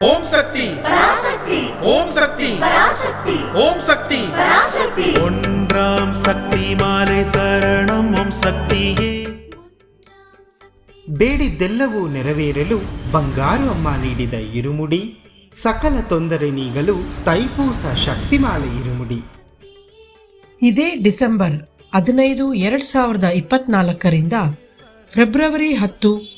ಓಂ ಶಕ್ತಿ பராசக்தி ஓம் சக்தி பராசக்தி ஓம் சக்தி பராசக்தி ஒன்றாம் சக்தி மாலை சரணம் ஓம் சக்தியே ಬೇಡಿದ್ದೆಲ್ಲವೂ ನೆರವೇರಲು ಬಂಗಾರು ಅಮ್ಮ ನೀಡಿದ ಇರುಮುಡಿ ಸಕಲ ತೊಂದರೆ ನೀಗಲು ತೈಪೂಸ ಶಕ್ತಿಮಾಲೆ ಇರುಮುಡಿ ಇದೇ ಡಿಸೆಂಬರ್ ಹದಿನೈದು ಎರಡು ಸಾವಿರದ ಇಪ್ಪತ್ನಾಲ್ಕರಿಂದ ಫೆಬ್ರವರಿ ಹತ್ತು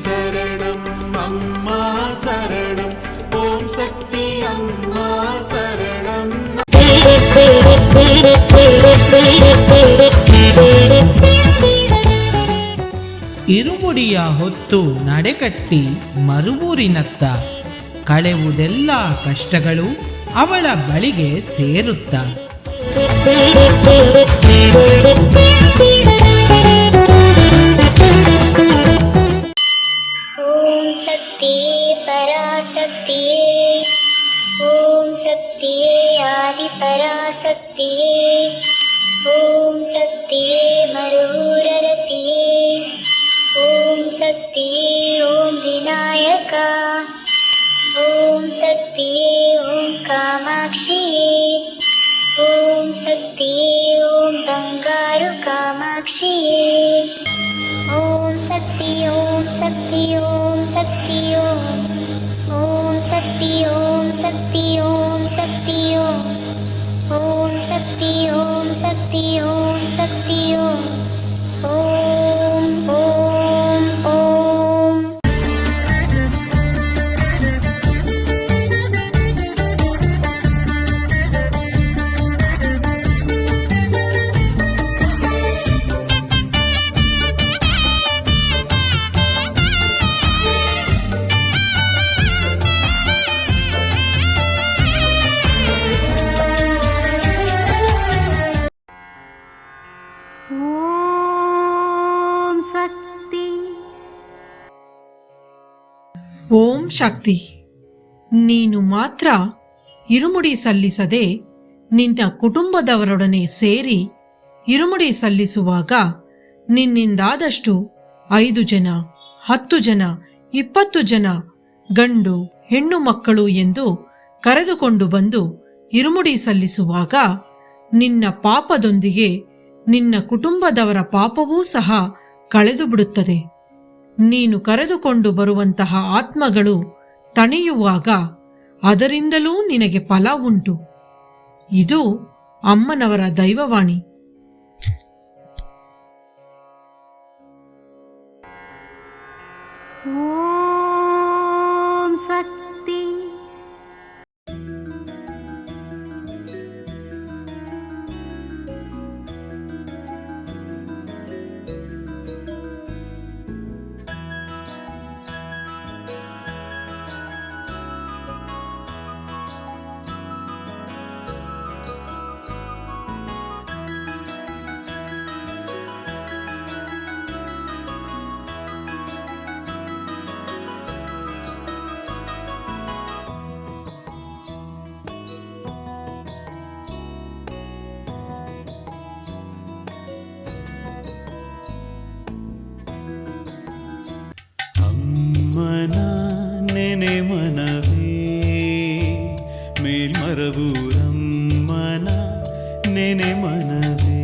சரணம் அம்மா சரணம் ஓம் சக்தி அம்மா சரணம் ಇರುಮುಡಿಯ ಹೊತ್ತು ನಡೆಕಟ್ಟಿ ಮರುಬೂರಿನತ್ತ ಕಳೆವುದೆಲ್ಲ ಕಷ್ಟಗಳು ಅವಳ ಬಳಿಗೆ ಸೇರುತ್ತ पराशक्तिये ॐ शक्तिये आदिपराशक्तिये ॐ शक्तिये मरुररसिये ॐ शक्तिये ॐ विनायका ॐ शक्तिये ॐ कामाक्षिये ॐ शक्तिये ॐ बङ्गारु कामाक्षिये शक्ति ओम शक्ति ओम। ಓಂ ಶಕ್ತಿ. ನೀನು ಮಾತ್ರ ಇರುಮುಡಿ ಸಲ್ಲಿಸದೆ ನಿನ್ನ ಕುಟುಂಬದವರೊಡನೆ ಸೇರಿ ಇರುಮುಡಿ ಸಲ್ಲಿಸುವಾಗ ನಿನ್ನಿಂದಾದಷ್ಟು ಐದು ಜನ, ಹತ್ತು ಜನ, ಇಪ್ಪತ್ತು ಜನ, ಗಂಡು, ಹೆಣ್ಣು ಮಕ್ಕಳು ಎಂದು ಕರೆದುಕೊಂಡು ಬಂದು ಇರುಮುಡಿ ಸಲ್ಲಿಸುವಾಗ ನಿನ್ನ ಪಾಪದೊಂದಿಗೆ ನಿನ್ನ ಕುಟುಂಬದವರ ಪಾಪವೂ ಸಹ ಕಳೆದು ಬಿಡುತ್ತದೆ ನೀನು ಕರೆದುಕೊಂಡು ಬರುವಂತಹ ಆತ್ಮಗಳು ತಣಿಯುವಾಗ ಅದರಿಂದಲೂ ನಿನಗೆ ಫಲ ಉಂಟು. ಇದು ಅಮ್ಮನವರ ದೈವವಾಣಿ. ॐ ಮೆನೆ ಮನವೇ ಮೇಲ್ಮರವು ರಮ್ಮನ ನೆನೆ ಮನವೇ